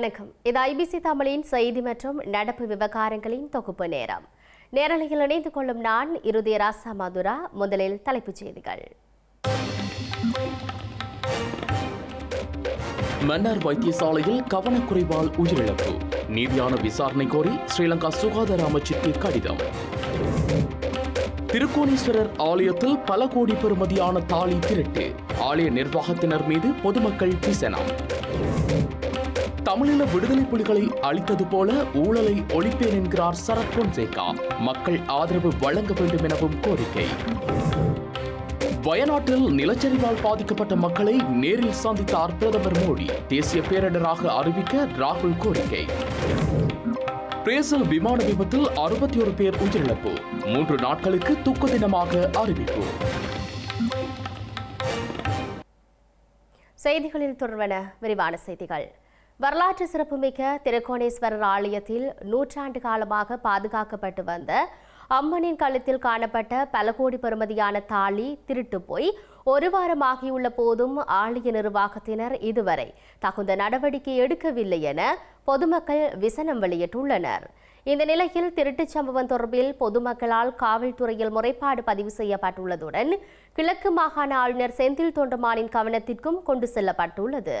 வணக்கம். இது ஐபிசி தமிழின் செய்தி மற்றும் நடப்பு விவகாரங்களின் தொகுப்பு நேரம். நேரலையில் இணைந்து கொள்ளும் நான் இறுதி ராசா மதுரா. முதலில் தலைப்புச் செய்திகள். மன்னார் வைத்தியசாலையில் கவனக்குறைவால் உயிரிழப்பு. நீதியான விசாரணை கோரி ஸ்ரீலங்கா சுகாதார அமைச்சுக்கு கடிதம். திருக்கோணீஸ்வரர் ஆலயத்தில் பல கோடி பெறுமதியான தாலி திருட்டு. ஆலய நிர்வாகத்தினர் மீது பொதுமக்கள் விசனம் தமிழீழ விடுதலை புலிகளை அழித்தது போல ஊழலை ஒழிப்பேன் என்கிறார் சரத் பொன்சேகா. மக்கள் ஆதரவு வழங்க வேண்டும் எனவும் கோரிக்கை. வயநாட்டில் நிலச்சரிவால் பாதிக்கப்பட்ட மக்களை நேரில் சந்தித்தார் பிரதமர் மோடி. தேசிய பேரிடராக அறிவிக்க ராகுல் கோரிக்கை. பிரேசில் விமான விபத்தில் அறுபத்தி ஒரு பேர் உயிரிழப்பு. மூன்று நாட்களுக்கு துக்க தினமாக அறிவிப்பு. செய்திகளில் தொடர்வன விரிவான செய்திகள். வரலாற்று சிறப்புமிக்க திருக்கோணேஸ்வரர் ஆலயத்தில் நூற்றாண்டு காலமாக பாதுகாக்கப்பட்டு வந்த அம்மனின் கழுத்தில் காணப்பட்ட பல கோடி பெறுமதியான தாலி திருட்டு போய் ஒரு வாரமாகியுள்ள போதும் ஆலய நிர்வாகத்தினர் இதுவரை தகுந்த நடவடிக்கை எடுக்கவில்லை என பொதுமக்கள் விசனம் வெளியிட்டுள்ளனர். இந்த நிலையில் திருட்டுச் சம்பவம் தொடர்பில் பொதுமக்களால் காவல்துறையில் முறைப்பாடு பதிவு செய்யப்பட்டுள்ளதுடன் கிழக்கு மாகாண ஆளுநர் செந்தில் தொண்டமானின் கவனத்திற்கும் கொண்டு செல்லப்பட்டுள்ளது.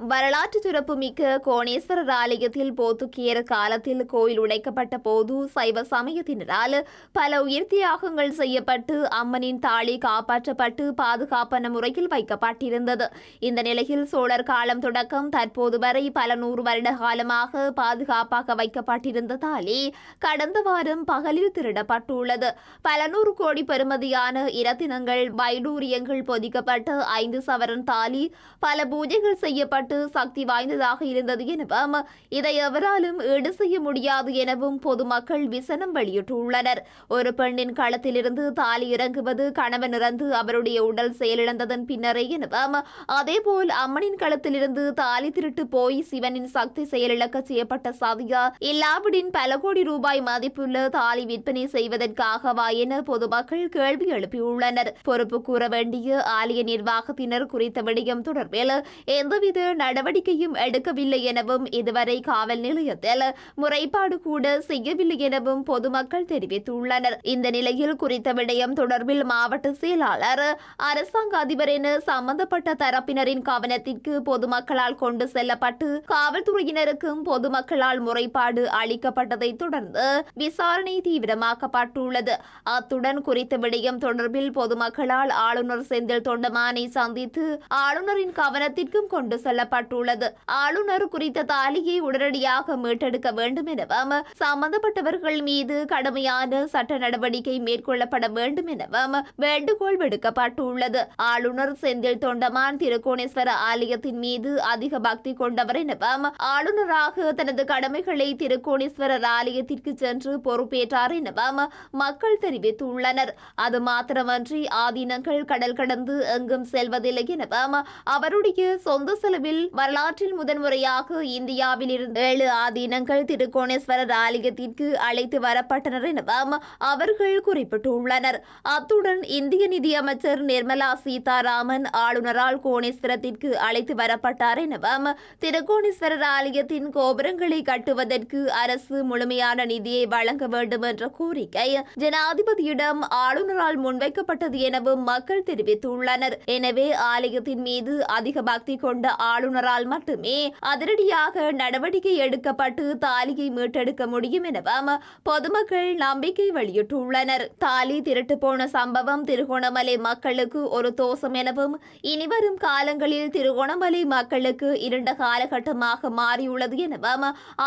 வரலாற்று சிறப்புமிக்க கோணேஸ்வரர் ஆலயத்தில் போத்துக்கியர் காலத்தில் கோயில் உடைக்கப்பட்ட போது சைவ சமயத்தினரால் பல உயிர் தியாகங்கள் செய்யப்பட்டு அம்மனின் தாலி காப்பாற்றப்பட்டு பாதுகாப்பான முறையில் வைக்கப்பட்டிருந்தது. இந்த நிலையில் சோழர் காலம் தொடக்கம் தற்போது வரை பல நூறு வருட காலமாக பாதுகாப்பாக வைக்கப்பட்டிருந்த தாலி கடந்த வாரம் பகலில் திருடப்பட்டுள்ளது. பல நூறு கோடி பெறுமதியான இரத்தினங்கள் வைடூரியங்கள் பொதிக்கப்பட்ட ஐந்து சவரன் தாலி பல பூஜைகள் செய்யப்பட்டு சக்தி வாய்ந்ததாக இருந்தது எனவும் இதை எவராலும் ஈடு செய்ய முடியாது எனவும் பொதுமக்கள் விசனம் வெளியிட்டுள்ளனர். ஒரு பெண்ணின் களத்திலிருந்து தாலி இறங்குவது கணவன் இறந்து அவருடைய உடல் செயலிழந்ததன் பின்னரே எனவும் அதேபோல் அம்மனின் களத்திலிருந்து தாலி திருட்டு போய் சிவனின் சக்தி செயலிழக்க செய்யப்பட்ட சாதியா இல்லாவிடின் பல கோடி ரூபாய் மதிப்புள்ள தாலி விற்பனை செய்வதற்காகவா என பொதுமக்கள் கேள்வி எழுப்பியுள்ளனர். பொறுப்பு கூற வேண்டிய ஆலய நிர்வாகத்தினர் குறித்த விடயம் தொடர்பில் எந்தவித நடவடிக்கையும் எடுக்கவில்லை எனவும் இதுவரை காவல் நிலையத்தில் முறைப்பாடு கூட செய்யவில்லை எனவும் பொதுமக்கள் தெரிவித்துள்ளனர். இந்த நிலையில் குறித்த விடயம் தொடர்பில் மாவட்ட செயலாளர் அரசாங்க அதிபர் என சம்பந்தப்பட்ட தரப்பினரின் கவனத்திற்கு பொதுமக்களால் கொண்டு செல்லப்பட்டு காவல்துறையினருக்கும் பொதுமக்களால் முறைப்பாடு அளிக்கப்பட்டதை தொடர்ந்து விசாரணை தீவிரமாக்கப்பட்டுள்ளது. அத்துடன் குறித்த விடயம் தொடர்பில் பொதுமக்களால் ஆளுநர் செந்தில் தொண்டமானை சந்தித்து ஆளுநரின் கவனத்திற்கும் கொண்டு செல்ல செல்லப்பட்டுள்ளது. ஆளுநர் குறித்த தாலியை உடனடியாக மீட்டெடுக்க வேண்டும் எனவும் சம்பந்தப்பட்டவர்கள் மீது கடுமையான சட்ட நடவடிக்கை மேற்கொள்ளப்பட வேண்டும் எனவும் வேண்டுகோள் விடுக்கப்பட்டுள்ளது. ஆளுநர் செந்தில் தொண்டமான் திருக்கோணேஸ்வர ஆலயத்தின் மீது அதிக பக்தி கொண்டவர் எனவும் ஆளுநராக தனது கடமைகளை திருக்கோணேஸ்வரர் ஆலயத்திற்கு சென்று பொறுப்பேற்றார் எனவும் மக்கள் தெரிவித்துள்ளனர். அது மாத்திரமன்றி ஆதீனங்கள் கடல் கடந்து எங்கும் செல்வதில்லை எனவும் அவருடைய சொந்த செலவில் வரலாற்றில் முதன்முறையாக இந்தியாவில் இருந்து ஏழு ஆதீனங்கள் திருக்கோணேஸ்வரர் ஆலயத்திற்கு அழைத்து வரப்பட்டனர் எனவும் அவர்கள் குறிப்பிட்டுள்ளனர். அத்துடன் இந்திய நிதியமைச்சர் நிர்மலா சீதாராமன் ஆளுநரால் கோணேஸ்வரத்திற்கு அழைத்து வரப்பட்டார் எனவும் திருக்கோணேஸ்வரர் ஆலயத்தின் கோபுரங்களை கட்டுவதற்கு அரசு முழுமையான நிதியை வழங்க வேண்டும் என்ற கோரிக்கை ஜனாதிபதியிடம் ஆளுநரால் முன்வைக்கப்பட்டது எனவும் மக்கள் தெரிவித்துள்ளனர். எனவே ஆலயத்தின் மீது அதிக பக்தி கொண்ட ஆளுநரால் மட்டுமே அதிரடியாக நடவடிக்கை எடுக்கப்பட்டு தாலியை மீட்டெடுக்க முடியும் எனவும் பொதுமக்கள் நம்பிக்கை வெளியிட்டுள்ளனர். தாலி திருட்டு போன சம்பவம் திருகோணமலை மக்களுக்கு ஒரு தோசம் எனவும் இனிவரும் காலங்களில் திருகோணமலை மக்களுக்கு இருண்ட காலகட்டமாக மாறியுள்ளது எனவும்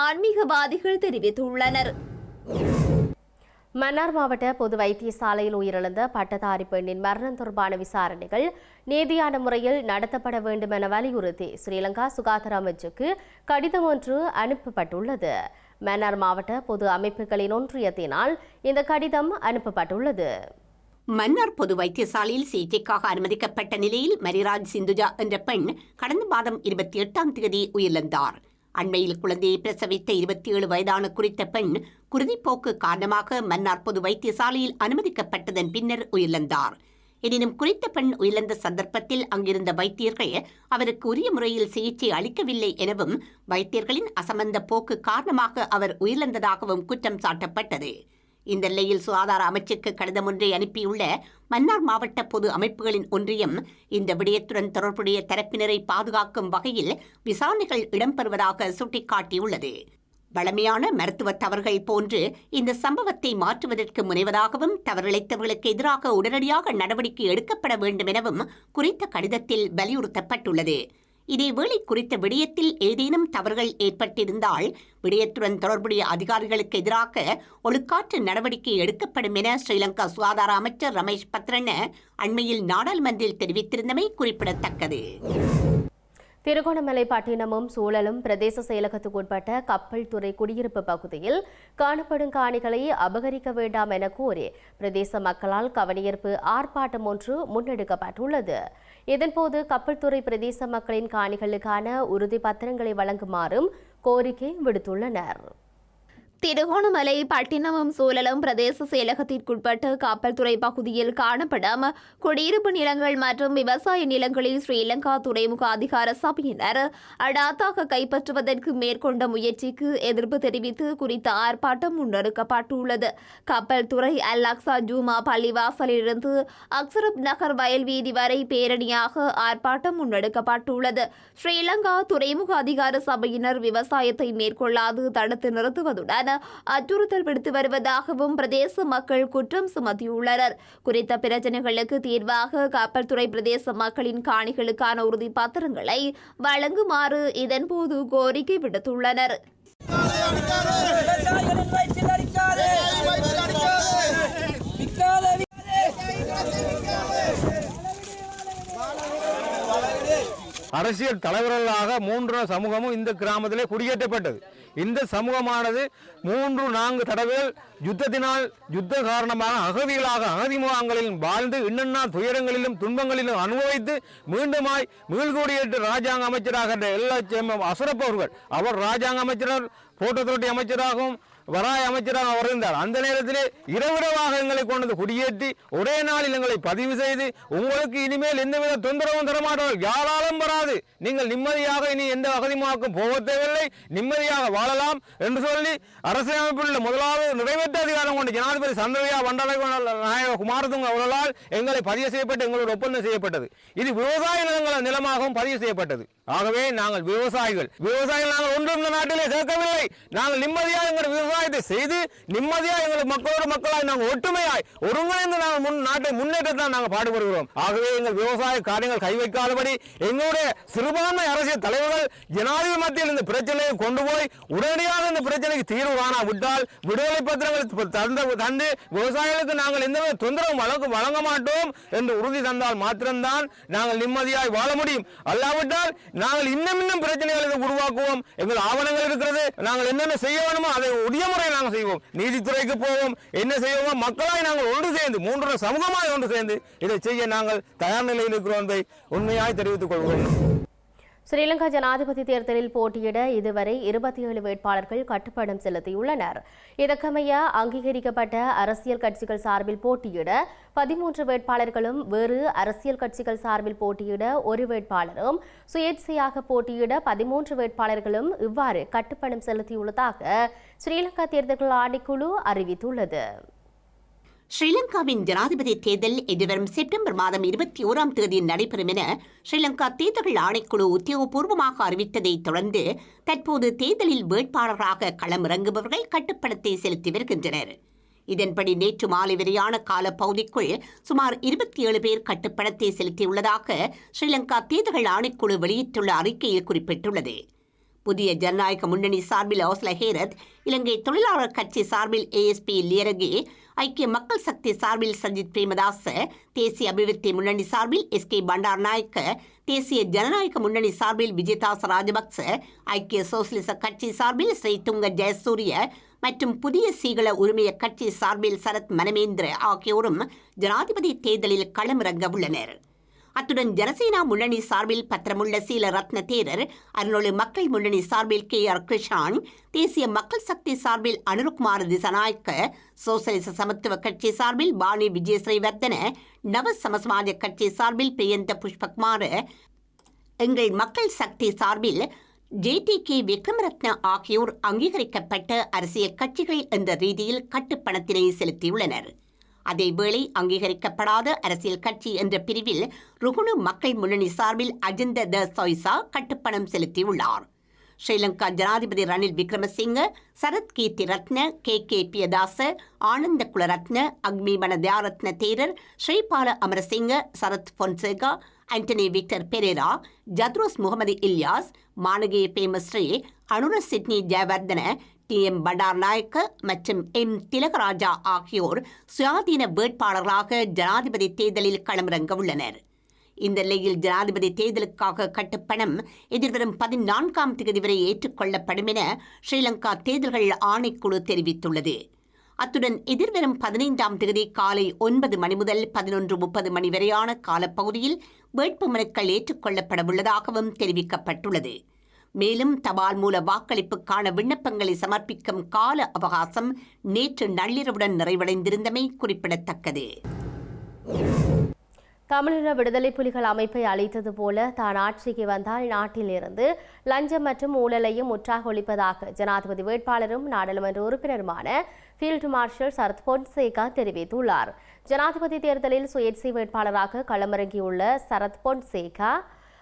ஆன்மீகவாதிகள் தெரிவித்துள்ளனர். மன்னார் மாவட்ட பொது வைத்தியசாலையில் உயிரிழந்த பட்டதாரி பெண்ணின் மரணம் தொடர்பான விசாரணைகள் நீதியான முறையில் நடத்தப்பட வேண்டும் என வலியுறுத்தி ஸ்ரீலங்கா சுகாதார அமைச்சுக்கு கடிதம் ஒன்று அனுப்பப்பட்டுள்ளது. மன்னார் மாவட்ட பொது அமைப்புகளின் ஒன்றியத்தினால் இந்த கடிதம் அனுப்பப்பட்டுள்ளது. மன்னார் பொது வைத்தியசாலையில் சிகிச்சைக்காக அனுமதிக்கப்பட்ட நிலையில் மரிராஜ் சிந்துஜா என்ற பெண் கடந்த மாதம் இருபத்தி எட்டாம் தேதி உயிரிழந்தார். அண்மையில் குழந்தையை பிரசவித்த இருபத்தி ஏழு வயதான குறித்த பெண் குருதிப்போக்கு காரணமாக மன்னார் பொது வைத்தியசாலையில் அனுமதிக்கப்பட்டதன் பின்னர் உயிரிழந்தார். எனினும் குறித்த பெண் உயிரிழந்த சந்தர்ப்பத்தில் அங்கிருந்த வைத்தியர்கள் அவருக்கு உரிய முறையில் சிகிச்சை அளிக்கவில்லை எனவும் வைத்தியர்களின் அசமந்த போக்கு காரணமாக அவர் உயிரிழந்ததாகவும் குற்றம் சாட்டப்பட்டது. இந்த நிலையில் சுகாதார அமைச்சுக்கு கடிதம் ஒன்றை அனுப்பியுள்ள மன்னார் மாவட்ட பொது அமைப்புகளின் ஒன்றியம் இந்த விடயத்துடன் தொடர்புடைய தரப்பினரை பாதுகாக்கும் வகையில் விசாரணைகள் இடம்பெறுவதாக சுட்டிக்காட்டியுள்ளது. வளமையான மருத்துவ தவறுகள் போன்று இந்த சம்பவத்தை மாற்றுவதற்கு முனைவதாகவும் தவறிழைத்தவர்களுக்கு எதிராக உடனடியாக நடவடிக்கை எடுக்கப்பட வேண்டும் எனவும் குறித்த கடிதத்தில் வலியுறுத்தப்பட்டுள்ளது. இதேவேளை குறித்த விடயத்தில் ஏதேனும் தவறுகள் ஏற்பட்டிருந்தால் விடயத்துடன் தொடர்புடைய அதிகாரிகளுக்கு எதிராக ஒழுக்காற்று நடவடிக்கை எடுக்கப்படும் என ஸ்ரீலங்கா சுகாதார அமைச்சர் ரமேஷ் பத்ரன அண்மையில் நாடாளுமன்றில் தெரிவித்திருந்தமை குறிப்பிடத்தக்கது. திருகோணமலை பட்டினமும் சூழலும் பிரதேச செயலகத்துக்குட்பட்ட கப்பல் துறை குடியிருப்பு பகுதியில் காணப்படும் காணிகளை அபகரிக்க வேண்டாம் என கோரி பிரதேச மக்களால் கவனியீர்ப்பு ஆர்ப்பாட்டம் ஒன்று முன்னெடுக்கப்பட்டுள்ளது. இதன்போது கப்பல் துறை பிரதேச மக்களின் காணிகளுக்கான உறுதி பத்திரங்களை வழங்குமாறும் கோரிக்கை விடுத்துள்ளனர். திருகோணமலை பட்டினமும் சூழலும் பிரதேச செயலகத்திற்குட்பட்ட கப்பல்துறை பகுதியில் காணப்படும் குடியிருப்பு நிலங்கள் மற்றும் விவசாய நிலங்களில் ஸ்ரீலங்கா துறைமுக அதிகார சபையினர் அடாத்தாக கைப்பற்றுவதற்கு மேற்கொண்ட முயற்சிக்கு எதிர்ப்பு தெரிவித்து குறித்த ஆர்ப்பாட்டம் முன்னெடுக்கப்பட்டுள்ளது. கப்பல் துறை அல்லாக்சா ஜூமா பள்ளிவாசலிலிருந்து அக்சரப் நகர் வயல்வீதி வரை பேரணியாக ஆர்ப்பாட்டம் முன்னெடுக்கப்பட்டுள்ளது. ஸ்ரீலங்கா துறைமுக அதிகார சபையினர் விவசாயத்தை மேற்கொள்ளாது தடுத்து நிறுத்துவதுடன் அச்சுறுத்தல் விடுத்து வருவதாகவும் பிரதேச மக்கள் குற்றம் சுமத்தியுள்ளனர். குறித்த பிரச்சனைகளுக்கு தீர்வாக காப்பல்துறை பிரதேச மக்களின் காணிகளுக்கான உறுதி பத்திரங்களை வழங்குமாறு இதன்போது கோரிக்கை விடுத்துள்ளனர். அரசியல் தலைவர்களாக மூன்று சமூகமும் இந்த கிராமத்திலே குடியேற்றப்பட்டது. இந்த சமூகமானது மூன்று நான்கு தடவைகள் யுத்தத்தினால் யுத்த காரணமாக அகதிகளாக அகதி முகாம்களில் வாழ்ந்து இன்னென்ன துயரங்களிலும் துன்பங்களிலும் அனுபவித்து மீண்டுமாய் மீள்குடியேற்ற ராஜாங்க அமைச்சராக எல்லா அசுரப் அவர்கள். அவர் ராஜாங்க அமைச்சர் போட்டோத்துறை அமைச்சராகவும் வராய் அமைச்சராக அவர் இருந்தார் அந்த நேரத்திலே இரவிரவாக எங்களை கொண்டு குடியேற்றி ஒரே நாளில் எங்களை பதிவு செய்து உங்களுக்கு இனிமேல் எந்தவித தொந்தரவும் தரமாட்டார்கள். யாராலும் வராது. நீங்கள் நிம்மதியாக இனி எந்த அகதிமாக்கும் போக தேவையில்லை. நிம்மதியாக வாழலாம் என்று சொல்லி அரசியலமைப்பில் உள்ள முதலாவது நிறைவேற்ற அதிகாரம் கொண்ட ஜனாதிபதி சந்திரயா வண்டலை நாயக குமாரதுங்க அவர்களால் எங்களை பதிவு செய்யப்பட்டு எங்களோட ஒப்பந்தம் செய்யப்பட்டது. இது விவசாய நிலங்கள நிலமாகவும் பதிவு செய்யப்பட்டது. ஆகவே நாங்கள் விவசாயிகள். விவசாயிகள் நாங்கள் ஒன்றும் இந்த நாட்டிலே சேர்க்கவில்லை. நாங்கள் நிம்மதியாக எங்கள் சமுதாயத்தை செய்து நிம்மதியாக எங்களுக்கு மக்களோடு மக்களாய் நாங்கள் ஒற்றுமையாய் ஒருங்கிணைந்து நாங்கள் முன் நாட்டை முன்னேற்றத்தான் நாங்கள் பாடுபடுகிறோம். ஆகவே எங்கள் விவசாய காரியங்கள் கை வைக்காதபடி எங்களுடைய சிறுபான்மை அரசியல் தலைவர்கள் ஜனாதிபதி மத்தியில் இந்த பிரச்சனையை கொண்டு போய் உடனடியாக இந்த பிரச்சனைக்கு தீர்வு காணாவிட்டால் விடுதலை பத்திரங்கள் தந்து தந்து விவசாயிகளுக்கு நாங்கள் எந்த தொந்தரவும் வழங்க வழங்க மாட்டோம் என்று உறுதி தந்தால் மாத்திரம்தான் நாங்கள் நிம்மதியாய் வாழ முடியும். அல்லாவிட்டால் நாங்கள் இன்னும் இன்னும் பிரச்சனைகளை உருவாக்குவோம். எங்கள் ஆவணங்கள் இருக்கிறது. நாங்கள் என்னென்ன செய்ய வேணுமோ அதை உரிய முறை நாங்கள் செய்வோம். நீதித்துறைக்கு போவோம். என்ன செய்வோமோ மக்களாய் நாங்கள் ஒன்று சேர்ந்து மூன்று சமூகமாய் ஒன்று சேர்ந்து இதை செய்ய நாங்கள் தயார் நிலையில் இருக்கிறோம் என்பதை உண்மையாய் தெரிவித்துக் கொள்கிறோம். ஸ்ரீலங்கா ஜனாதிபதி தேர்தலில் போட்டியிட இதுவரை இருபத்தி ஏழு வேட்பாளர்கள் கட்டுப்படம் செலுத்தியுள்ளனர். இதற்கமைய அங்கீகரிக்கப்பட்ட அரசியல் கட்சிகள் சார்பில் போட்டியிட பதிமூன்று வேட்பாளர்களும் வேறு அரசியல் கட்சிகள் சார்பில் போட்டியிட ஒரு வேட்பாளரும் சுயேட்சையாக போட்டியிட பதிமூன்று வேட்பாளர்களும் இவ்வாறு கட்டுப்பணம் செலுத்தியுள்ளதாக ஸ்ரீலங்கா தேர்தல்கள் ஆணைக்குழு அறிவித்துள்ளது. ஸ்ரீலங்காவின் ஜனாதிபதி தேர்தல் எதிர்வரும் செப்டம்பர் மாதம் இருபத்தி ஓராம் தேதி நடைபெறும் என ஸ்ரீலங்கா தேர்தல் ஆணைக்குழு உத்தியோகபூர்வமாக அறிவித்ததைத் தொடர்ந்து தற்போது தேர்தலில் வேட்பாளராக களமிறங்குபவர்கள் கட்டுப்பணத்தை செலுத்தி வருகின்றனர். இதன்படி நேற்று மாலை வரையான கால பகுதிக்குள் சுமார் இருபத்தி ஏழு பேர் கட்டுப்பணத்தை செலுத்தியுள்ளதாக ஸ்ரீலங்கா தேர்தல் ஆணைக்குழு வெளியிட்டுள்ள அறிக்கையில் குறிப்பிட்டுள்ளது. புதிய ஜனநாயக முன்னணி சார்பில் ஓஸ்ல ஹேரத் இலங்கை தொழிலாளர் கட்சி சார்பில் ஏஎஸ்பி லியரகே ஐக்கிய மக்கள் சக்தி சார்பில் சஜித் பிரேமதாச தேசிய அபிவிருத்தி முன்னணி சார்பில் எஸ் கே பண்டார் நாயக்க தேசிய ஜனநாயக முன்னணி சார்பில் விஜயதாச ராஜபக்ச ஐக்கிய சோசியலிச கட்சி சார்பில் ஸ்ரீ துங்க ஜெயசூரிய மற்றும் புதிய சீகள உரிமைய கட்சி சார்பில் சரத் மனமேந்திர ஆகியோரும் ஜனாதிபதி தேர்தலில் களமிறங்க உள்ளனர். அத்துடன் ஜனசேனா முன்னணி சார்பில் பத்திரமுள்ள சீல ரத்ன தேரர் அருணொழு மக்கள் முன்னணி சார்பில் கே ஆர் கிருஷான் தேசிய மக்கள் சக்தி சார்பில் அனுருகுமார் திசநாயக்க சோசலிச சமத்துவ கட்சி சார்பில் பாணி விஜயஸ்ரீவர்தன நவ சமசமாஜ கட்சி சார்பில் பிரியந்த புஷ்பகுமார் எங்கள் மக்கள் சக்தி சார்பில் ஜேடி கே விக்ரமரத்ன ஆகியோர் அங்கீகரிக்கப்பட்ட அரசியல் கட்சிகள் என்ற ரீதியில் கட்டுப்பணத்தினை செலுத்தியுள்ளனர். அதேவேளை அங்கீகரிக்கப்படாத அரசியல் கட்சி என்ற பிரிவில் ருகுணு மக்கள் முன்னணி சார்பில் அஜந்த த சொய்சா கட்டுப்பணம் செலுத்தியுள்ளார். ஸ்ரீலங்கா ஜனாதிபதி ரணில் விக்ரமசிங்க சரத் கீர்த்தி ரத்ன K K Piyadasa Ananda Kularatne Agnimana தியாரத்ன Thero Sripala Amarasinghe Sarath Fonseka Antony Victor Perera ஜத்ரோஸ் Mohammed Ilyas Manage Premasiri Anura Sidney Jayawardena D M. Bandara Nayake மற்றும் எம். திலகராஜா ஆகியோர் சுயாதீன வேட்பாளர்களாக ஜனாதிபதி தேர்தலில் களமிறங்க உள்ளனர். இந்த நிலையில் ஜனாதிபதி தேர்தலுக்காக கட்டுப்பணம் எதிர்வரும் பதினான்காம் தேதி வரை ஏற்றுக்கொள்ளப்படும் என ஸ்ரீலங்கா தேர்தல்கள் ஆணைக்குழு தெரிவித்துள்ளது. அத்துடன் எதிர்வரும் பதினைந்தாம் தேதி காலை ஒன்பது மணி முதல் பதினொன்று முப்பது மணி வரையான காலப்பகுதியில் வேட்புமனுக்கள் ஏற்றுக்கொள்ளப்பட உள்ளதாகவும் தெரிவிக்கப்பட்டுள்ளது. மேலும் தபால் மூல வாக்களிப்புக்கான விண்ணப்பங்களை சமர்ப்பிக்கும் கால அவகாசம் நேற்று நள்ளிரவுடன் நிறைவடைந்திருந்தமை குறிப்பிடத்தக்கது. தமிழீழ விடுதலை புலிகள் அமைப்பை அளித்தது போல தான் ஆட்சிக்கு வந்தால் நாட்டிலிருந்து லஞ்சம் மற்றும் ஊழலையும் முற்றாக ஒழிப்பதாக ஜனாதிபதி வேட்பாளரும் நாடாளுமன்ற உறுப்பினருமான ஃபீல்டு மார்ஷல் சரத் பொன்சேகா தெரிவித்துள்ளார். ஜனாதிபதி தேர்தலில் சுயேட்சை வேட்பாளராக களமிறங்கியுள்ள சரத் பொன்சேகா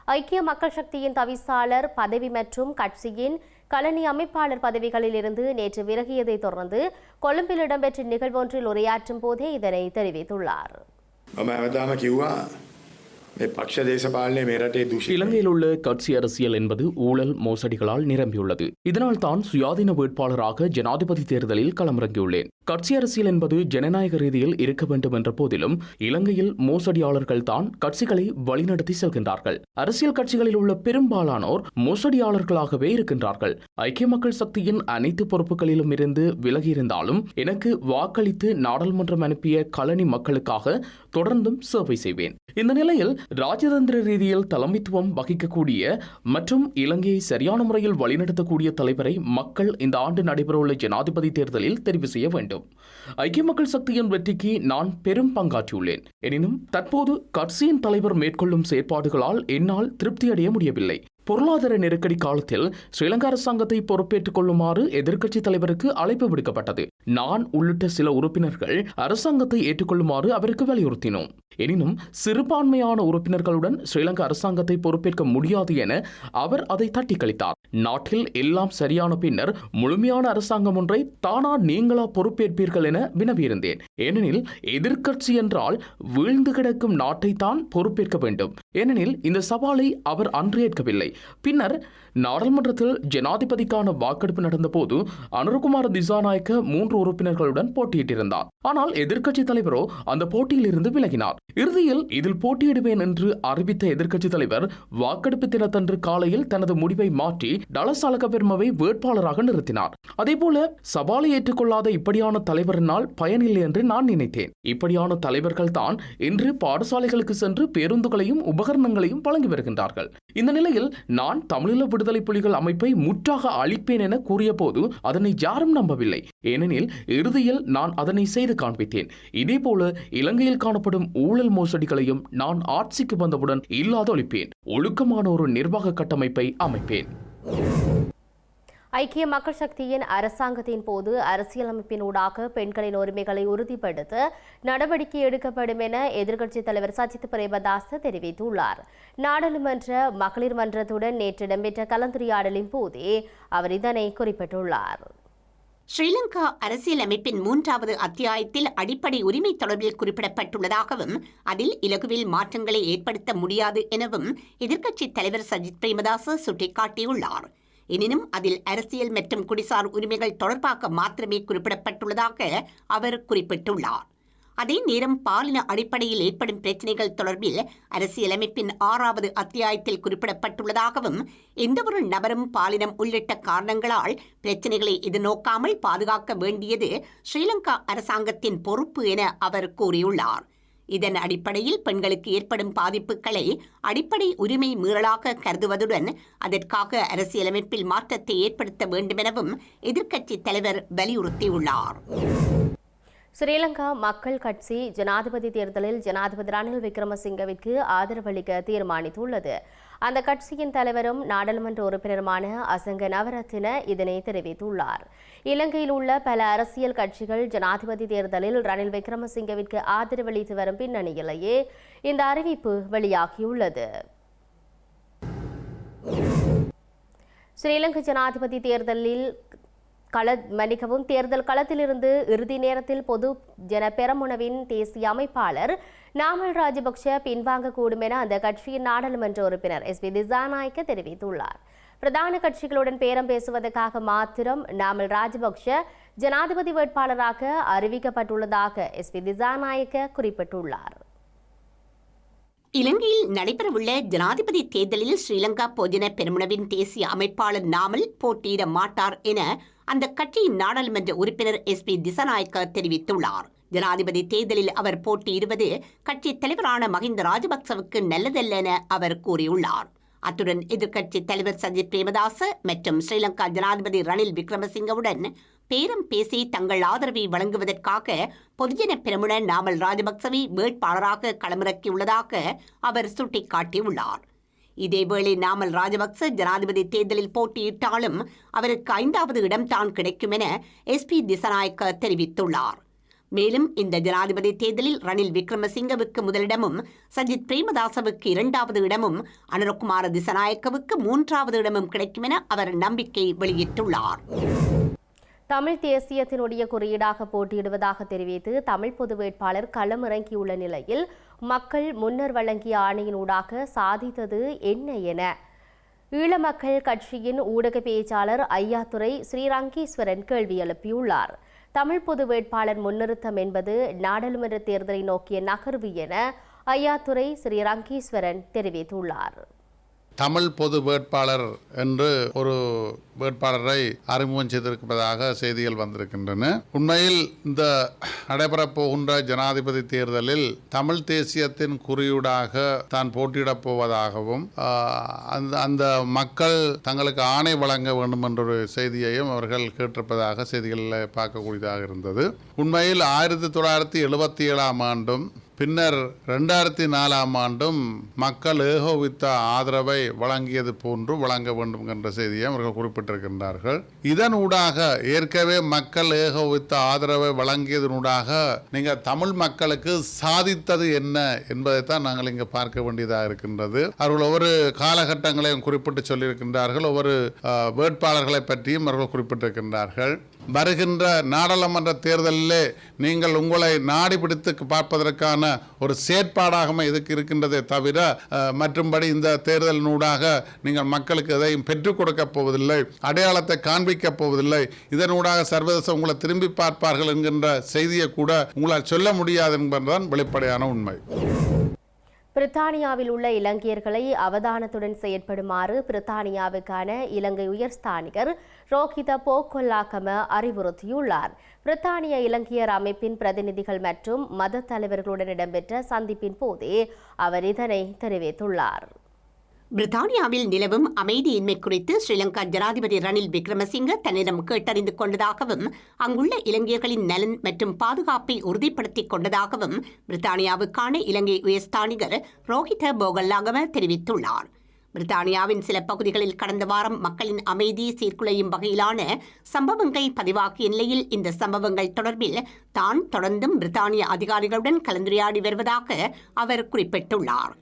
ஐக்கிய மக்கள் சக்தியின் தவிசாளர் பதவி மற்றும் கட்சியின் கலனி அமைப்பாளர் பதவிகளில் இருந்து நேற்று விலகியதைத் தொடர்ந்து கொழும்பில் இடம்பெற்ற நிகழ்வொன்றில் உரையாற்றும் போதே இதனை தெரிவித்துள்ளார். பக்ஷ தேசபாலனே மேரட்டே தூஷி இலங்கையில் உள்ள கட்சி அரசியல் என்பது ஊழல் மோசடிகளால் நிரம்பியுள்ளது. இதனால் தான் சுயாதீன வேட்பாளராக ஜனாதிபதி தேர்தலில் களமிறங்கியுள்ளேன். கட்சி அரசியல் என்பது ஜனநாயக ரீதியில் இருக்க வேண்டும் என்ற போதிலும் இலங்கையில் மோசடியாளர்கள் தான் கட்சிகளை வழிநடத்தி செல்கின்றார்கள். அரசியல் கட்சிகளில் உள்ள பெரும்பாலானோர் மோசடியாளர்களாகவே இருக்கின்றார்கள். ஐக்கிய மக்கள் சக்தியின் அனைத்து பொறுப்புகளிலும் இருந்து விலகியிருந்தாலும் எனக்கு வாக்களித்து நாடாளுமன்றம் அனுப்பிய கலனி மக்களுக்காக தொடர்ந்தும் சேவை செய்வேன். இந்த நிலையில் ராஜதந்திர ரீதியில் தலைமைத்துவம் வகிக்கக்கூடிய மற்றும் இலங்கையை சரியான முறையில் வழிநடத்தக்கூடிய தலைவரை மக்கள் இந்த ஆண்டு நடைபெறவுள்ள ஜனாதிபதி தேர்தலில் தெரிவு செய்ய வேண்டும். ஐக்கிய மக்கள் சக்தியின் வெற்றிக்கு நான் பெரும் பங்காற்றியுள்ளேன். எனினும் தற்போது கட்சியின் தலைவர் மேற்கொள்ளும் செயற்பாடுகளால் என்னால் திருப்தியடைய முடியவில்லை. பொருளாதார நெருக்கடி காலத்தில் ஸ்ரீலங்கா அரசாங்கத்தை பொறுப்பேற்றுக் கொள்ளுமாறு எதிர்க்கட்சி தலைவருக்கு அழைப்பு விடுக்கப்பட்டது. நான் உள்ளிட்ட சில உறுப்பினர்கள் அரசாங்கத்தை ஏற்றுக்கொள்ளுமாறு அவருக்கு வலியுறுத்தினோம். எனினும் சிறுபான்மையான உறுப்பினர்களுடன் ஸ்ரீலங்கா அரசாங்கத்தை பொறுப்பேற்க முடியாது என அவர் அதை தட்டி கழித்தார் நாட்டில் எல்லாம் சரியான பின்னர் முழுமையான அரசாங்கம் ஒன்றை தானா நீங்களா பொறுப்பேற்பீர்கள் என வினவியிருந்தேன். ஏனெனில் எதிர்க்கட்சி என்றால் வீழ்ந்து கிடக்கும் நாட்டை தான் பொறுப்பேற்க வேண்டும். ஏனெனில் இந்த சவாலை அவர் அன்று ஏற்கவில்லை. பின்னர் நாடாளுமன்றத்தில் ஜனாதிபதிக்கான வாக்கெடுப்பு நடந்தபோது அனுரகுமார திசாநாயக்க மூன்று உறுப்பினர்களுடன் போட்டியிட்டிருந்தார். ஆனால் எதிர்க்கட்சி தலைவரோ அந்த போட்டியில் இருந்து விலகினார். இறுதியில் இதில் போட்டியிடுவேன் என்று அறிவித்த எதிர்க்கட்சி தலைவர் வாக்கெடுப்பு தினத்தன்று காலையில் தனது முடிவை மாற்றி டலஸ் அலகபெர்மவை வேட்பாளராக நிறுத்தினார். அதேபோல சவாலை ஏற்றுக்கொள்ளாத இப்படியான தலைவரினால் பயனில்லை என்று நான் நினைத்தேன். இப்படியான தலைவர்கள் தான் இன்று பாடசாலைகளுக்கு சென்று பேருந்துகளையும் உபகரணங்களையும் வழங்கி வருகின்றார்கள். இந்த நிலையில் நான் தமிழீழ விடுதலை புலிகள் அமைப்பை முற்றாக அழிப்பேன் என கூறியபோது அதனை யாரும் நம்பவில்லை. ஏனெனில் இறுதியில் நான் அதனை செய்து காண்பித்தேன். இதேபோல இலங்கையில் காணப்படும் ஊழல் மோசடிகளையும் நான் ஆட்சிக்கு வந்தவுடன் இல்லாத ஒழிப்பேன் ஒழுக்கமான ஒரு நிர்வாக கட்டமைப்பை அமைப்பேன். ஐக்கிய மக்கள் சக்தியின் அரசாங்கத்தின் போது அரசியலமைப்பின் ஊடாக பெண்களின் உரிமைகளை உறுதிப்படுத்த நடவடிக்கை எடுக்கப்படும் என எதிர்க்கட்சித் தலைவர் சஜித் பிரேமதாச தெரிவித்துள்ளார். நாடாளுமன்ற மகளிர் மன்றத்துடன் நேற்று இடம்பெற்ற கலந்துரையாடலின் போதே அவர் இதனை குறிப்பிட்டுள்ளார். ஸ்ரீலங்கா அரசியலமைப்பின் மூன்றாவது அத்தியாயத்தில் அடிப்படை உரிமை தொடர்பில் குறிப்பிடப்பட்டுள்ளதாகவும் அதில் இலகுவில் மாற்றங்களை ஏற்படுத்த முடியாது எனவும் எதிர்க்கட்சித் தலைவர் சஜித் பிரேமதாச சுட்டிக்காட்டியுள்ளார். எனினும் அதில் அரசியல் மற்றும் குடிசார் உரிமைகள் தொடர்பாக மாத்திரமே குறிப்பிடப்பட்டுள்ளதாக அவர் குறிப்பிட்டுள்ளார். அதே நேரம் பாலின அடிப்படையில் ஏற்படும் பிரச்சினைகள் தொடர்பில் அரசியலமைப்பின் ஆறாவது அத்தியாயத்தில் குறிப்பிடப்பட்டுள்ளதாகவும் எந்தவொரு நபரும் பாலினம் உள்ளிட்ட காரணங்களால் பிரச்சினைகளை எதிர்நோக்காமல் பாதுகாக்க வேண்டியது ஸ்ரீலங்கா அரசாங்கத்தின் பொறுப்பு என அவர் கூறியுள்ளார். இதன் அடிப்படையில் பெண்களுக்கு ஏற்படும் பாதிப்புகளை அடிப்படை உரிமை மீறலாக கருதுவதுடன் அதற்காக அரசியலமைப்பில் மாற்றத்தை ஏற்படுத்த வேண்டுமெனவும் எதிர்க்கட்சித் தலைவர் வலியுறுத்தியுள்ளார். ஸ்ரீலங்கா மக்கள் கட்சி ஜனாதிபதி தேர்தலில் ஜனாதிபதி ரணில் விக்ரமசிங்கவிற்கு ஆதரவளிக்க தீர்மானித்துள்ளது. அந்த கட்சியின் தலைவரும் நாடாளுமன்ற உறுப்பினருமான அசங்க நவரத்தின இதனை தெரிவித்துள்ளார். இலங்கையில் உள்ள பல அரசியல் கட்சிகள் ஜனாதிபதி தேர்தலில் ரணில் விக்ரமசிங்கவிற்கு ஆதரவளித்து வரும் பின்னணியிலேயே இந்த அறிவிப்பு வெளியாகியுள்ளது. ஸ்ரீலங்கா ஜனாதிபதி தேர்தலில் கள மன்னிக்கவும் தேர்தல் களத்திலிருந்து இறுதி நேரத்தில் பொது ஜன பெரமுனவின் தேசிய அமைப்பாளர் நாமல் ராஜபக்ஷ பின்வாங்கக்கூடும் என அந்த கட்சியின் நாடாளுமன்ற உறுப்பினர் எஸ் பி திசாநாயக்க தெரிவித்துள்ளார். பிரதான கட்சிகளுடன் பேரம் பேசுவதற்காக மாத்திரம் நாமல் ராஜபக்ஷ ஜனாதிபதி வேட்பாளராக அறிவிக்கப்பட்டுள்ளதாக எஸ் பி திசாநாயக்க குறிப்பிட்டுள்ளார். இலங்கையில் நடைபெறவுள்ள ஜனாதிபதி தேர்தலில் ஸ்ரீலங்கா பொதுஜன பெருமுனவின் தேசிய அமைப்பாளர் நாமல் போட்டியிட மாட்டார் என அந்த கட்சியின் நாடாளுமன்ற உறுப்பினர் எஸ் பி திசநாயக்க தெரிவித்துள்ளார். ஜனாதிபதி தேர்தலில் அவர் போட்டியிடுவது கட்சித் தலைவரான மஹிந்த ராஜபக்சவுக்கு நல்லதல்ல என அவர் கூறியுள்ளார். அத்துடன் எதிர்க்கட்சித் தலைவர் சஜித் பிரேமதாச மற்றும் ஸ்ரீலங்கா ஜனாதிபதி ரணில் விக்ரமசிங்கவுடன் பேரம் பேசி தங்கள் ஆதரவை வழங்குவதற்காக பொதுஜன பெருமுன நாமல் ராஜபக்சவை வேட்பாளராக களமிறக்கியுள்ளதாக அவர் சுட்டிக்காட்டியுள்ளார். இதேவேளை நாமல் ராஜபக்ச ஜனாதிபதி தேர்தலில் போட்டியிட்டாலும் அவருக்கு ஐந்தாவது இடம்தான் கிடைக்கும் என எஸ்பி திசநாயக்க தெரிவித்துள்ளார். மேலும் இந்த ஜனாதிபதி தேர்தலில் ரணில் விக்ரமசிங்கவுக்கு முதலிடமும் சஜித் பிரேமதாசவுக்கு இரண்டாவது இடமும் அனுரகுமார திசநாயக்கவுக்கு மூன்றாவது இடமும் கிடைக்கும் என அவர் நம்பிக்கை வெளியிட்டுள்ளார். தமிழ் தேசியத்தினுடைய குறியீடாக போட்டியிடுவதாக தெரிவித்து தமிழ் பொது வேட்பாளர் களமிறங்கியுள்ள நிலையில் மக்கள் முன்னர் வழங்கிய ஆணையினூடாக சாதித்தது என்ன என ஈழமக்கள் கட்சியின் ஊடக பேச்சாளர் ஐயாத்துறை ஸ்ரீரங்கீஸ்வரன் கேள்வி எழுப்பியுள்ளார். தமிழ் பொது வேட்பாளர் முன்னிறுத்தம் என்பது நாடாளுமன்ற தேர்தலை நோக்கிய நகர்வு என ஐயாத்துறை ஸ்ரீரங்கீஸ்வரன் தெரிவித்துள்ளார். தமிழ் பொது வேட்பாளர் என்று ஒரு வேட்பாளரை அறிமுகம் செய்திருப்பதாக செய்திகள் வந்திருக்கின்றன. உண்மையில் இந்த நடைபெறப் போகின்ற ஜனாதிபதி தேர்தலில் தமிழ் தேசியத்தின் குறியீடாக தான் போட்டியிடப் போவதாகவும் அந்த அந்த மக்கள் தங்களுக்கு ஆணை வழங்க வேண்டும் என்ற ஒரு செய்தியையும் அவர்கள் கேட்டிருப்பதாக செய்திகளில் பார்க்கக்கூடியதாக இருந்தது. உண்மையில் ஆயிரத்தி தொள்ளாயிரத்தி எழுபத்தி ஏழாம் ஆண்டும் பின்னர் ரெண்டாயிரத்தி நாலாம் ஆண்டும் மக்கள் ஏகோபித்த ஆதரவை வழங்கியது போன்று வழங்க வேண்டும் என்ற செய்தியை அவர்கள் குறிப்பிட்டிருக்கின்றார்கள். இதனூடாக ஏற்கனவே மக்கள் ஏகோபித்த ஆதரவை வழங்கியதனூடாக நீங்கள் தமிழ் மக்களுக்கு சாதித்தது என்ன என்பதைத்தான் நாங்கள் இங்கே பார்க்க வேண்டியதாக இருக்கின்றது. அவர்கள் ஒவ்வொரு காலகட்டங்களையும் குறிப்பிட்டு சொல்லியிருக்கின்றார்கள். ஒவ்வொரு வேட்பாளர்களை பற்றியும் அவர்கள் குறிப்பிட்டிருக்கின்றார்கள். வருகின்ற நாடாளுமன்ற தேர்தலிலே நீங்கள் உங்களை நாடி பிடித்து பார்ப்பதற்கான ஒரு செயற்பாடாக இதுக்கு இருக்கின்றதே தவிர மற்றும்படி இந்த தேர்தலினூடாக நீங்கள் மக்களுக்கு எதையும் பெற்றுக் கொடுக்கப் போவதில்லை அடையாளத்தை காண்பிக்கப் போவதில்லை. இதனூடாக சர்வதேசம் உங்களை திரும்பி பார்ப்பார்கள் என்கின்ற செய்தியை கூட உங்களால் சொல்ல முடியாது என்பதுதான் வெளிப்படையான உண்மை. பிரித்தானியாவில் உள்ள இலங்கையர்களை அவதானத்துடன் செயற்படுமாறு பிரித்தானியாவுக்கான இலங்கை உயர்ஸ்தானிகர் ரோஹித போக்கொல்லாக்கம அறிவுறுத்தியுள்ளார். பிரித்தானிய இலங்கையர் அமைப்பின் பிரதிநிதிகள் மற்றும் மத தலைவர்களுடன் இடம்பெற்ற சந்திப்பின் போதே அவர் இதனை தெரிவித்துள்ளார். பிரித்தானியாவில் நிலவும் அமைதியின்மை குறித்து ஸ்ரீலங்கா ஜனாதிபதி ரணில் விக்ரமசிங்க தன்னிடம் கேட்டறிந்து கொண்டதாகவும் அங்குள்ள இலங்கையர்களின் நலன் மற்றும் பாதுகாப்பை உறுதிப்படுத்திக் கொண்டதாகவும் பிரித்தானியாவுக்கான இலங்கை உயர்ஸ்தானிகர் ரோஹித போகல்லாகவ தெரிவித்துள்ளார். பிரித்தானியாவின் சில பகுதிகளில் கடந்த வாரம் மக்களின் அமைதி சீர்குலையும் வகையிலான சம்பவங்கள் பதிவாகிய நிலையில் இந்த சம்பவங்கள் தொடர்பில் தான் தொடர்ந்தும் பிரித்தானிய அதிகாரிகளுடன் கலந்துரையாடி வருவதாக அவர் குறிப்பிட்டுள்ளார்.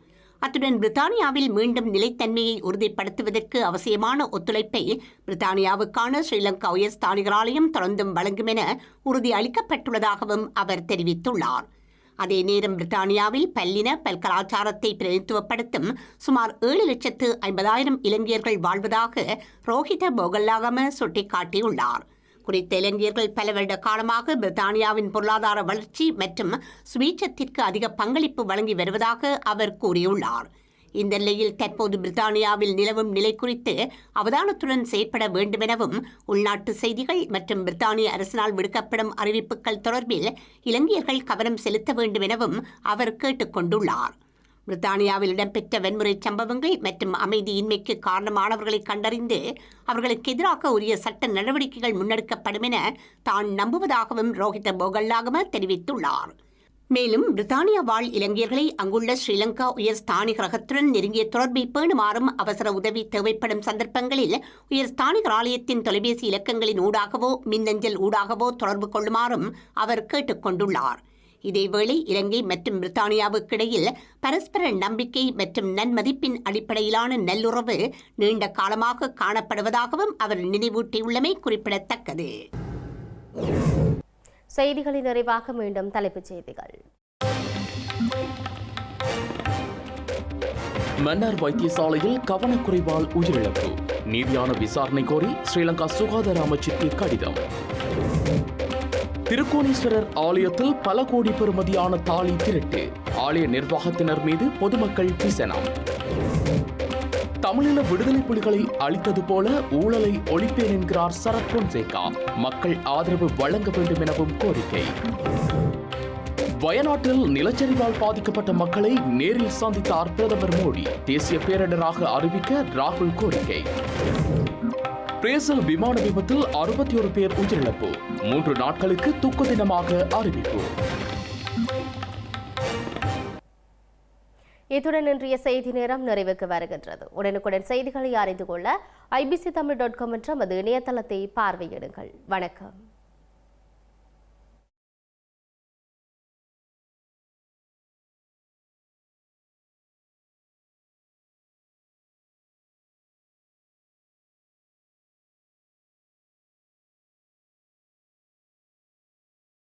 அத்துடன் பிரித்தானியாவில் மீண்டும் நிலைத்தன்மையை உறுதிப்படுத்துவதற்கு அவசியமான ஒத்துழைப்பை பிரித்தானியாவுக்கான ஸ்ரீலங்கா உயர்ஸ்தானிகளாலையும் தொடர்ந்தும் வழங்கும் என உறுதி அளிக்கப்பட்டுள்ளதாகவும் அவர் தெரிவித்துள்ளார். அதே நேரம் பிரித்தானியாவில் பல்லின பல்கலாச்சாரத்தை பிரதித்துவப்படுத்தும் சுமார் ஏழு லட்சத்து ஐம்பதாயிரம் இலங்கையர்கள் வாழ்வதாக ரோஹித போகல்லாகம சுட்டிக்காட்டியுள்ளார். குறித்த இளைஞர்கள் பல வருட காலமாக பிரித்தானியாவின் பொருளாதார வளர்ச்சி மற்றும் சுவீட்சத்திற்கு அதிக பங்களிப்பு வழங்கி வருவதாக அவர் கூறியுள்ளார். இந்த நிலையில் தற்போது பிரித்தானியாவில் நிலவும் நிலை குறித்து அவதானத்துடன் செயற்பட வேண்டுமெனவும் உள்நாட்டு செய்திகள் மற்றும் பிரித்தானிய அரசினால் விடுக்கப்படும் அறிவிப்புகள் தொடர்பில் இலங்கையர்கள் கவனம் செலுத்த வேண்டுமெனவும் அவர் கேட்டுக்கொண்டுள்ளார். பிரித்தானியாவில் இடம்பெற்ற வன்முறை சம்பவங்கள் மற்றும் அமைதியின்மைக்கு காரணமானவர்களை கண்டறிந்து அவர்களுக்கு எதிராக உரிய சட்ட நடவடிக்கைகள் முன்னெடுக்கப்படும் என தான் நம்புவதாகவும் ரோஹித போகல்லாகம தெரிவித்துள்ளார். மேலும் பிரித்தானியா வாழ் இலங்கையர்களை அங்குள்ள ஸ்ரீலங்கா உயர் ஸ்தானிகரகத்துடன் நெருங்கிய தொடர்பை பேணுமாறும் அவசர உதவி தேவைப்படும் சந்தர்ப்பங்களில் உயர் ஸ்தானிகர் ஆலயத்தின் தொலைபேசி இலக்கங்களின் ஊடாகவோ மின்னஞ்சல் ஊடாகவோ தொடர்பு கொள்ளுமாறும் அவர் கேட்டுக்கொண்டுள்ளார் இதேவேளை இலங்கை மற்றும் பிரித்தானியாவுக்கிடையில் பரஸ்பர நம்பிக்கை மற்றும் நன்மதிப்பின் அடிப்படையிலான நல்லுறவு நீண்ட காலமாக காணப்படுவதாகவும் அவர் நினைவூட்டியுள்ளமை குறிப்பிடத்தக்கது. செய்திகளின் நிறைவாக மீண்டும் தலைப்புச் செய்திகள். மன்னார் வைத்தியசாலையில் கவனக்குறைவால் உயிரிழப்பு. நீதியான விசாரணை கோரி ஸ்ரீலங்கா சுகாதார அமைச்சுக்கு கடிதம். திருக்கோணேஸ்வரர் ஆலயத்தில் பல கோடி பெறுமதியான தாலி திருட்டு. ஆலய நிர்வாகத்தினர் மீது பொதுமக்கள் விசனம் தமிழீழ விடுதலை புலிகளை அழித்தது போல ஊழலை ஒழிப்பேன் என்கிறார் சரத் பொன்சேகா. மக்கள் ஆதரவு வழங்க வேண்டும் எனவும் கோரிக்கை. வயநாட்டில் நிலச்சரிவால் பாதிக்கப்பட்ட மக்களை நேரில் சந்தித்தார் பிரதமர் மோடி. தேசிய பேரிடராக அறிவிக்க ராகுல் கோரிக்கை. பிரேசில் விமான விபத்தில் அறுபத்தி ஒரு பேர் உயிரிழப்பு. மூன்று நாட்களுக்கு துக்க தினமாக அறிவிப்பு. இத்துடன் இன்றைய செய்தி நேரம் நிறைவுக்கு வருகின்றது. உடனுக்குடன் செய்திகளை அறிந்து கொள்ள ஐபிசி தமிழ் டாட் காம் என்ற நமது இணையதளத்தை பார்வையிடுங்கள். வணக்கம்.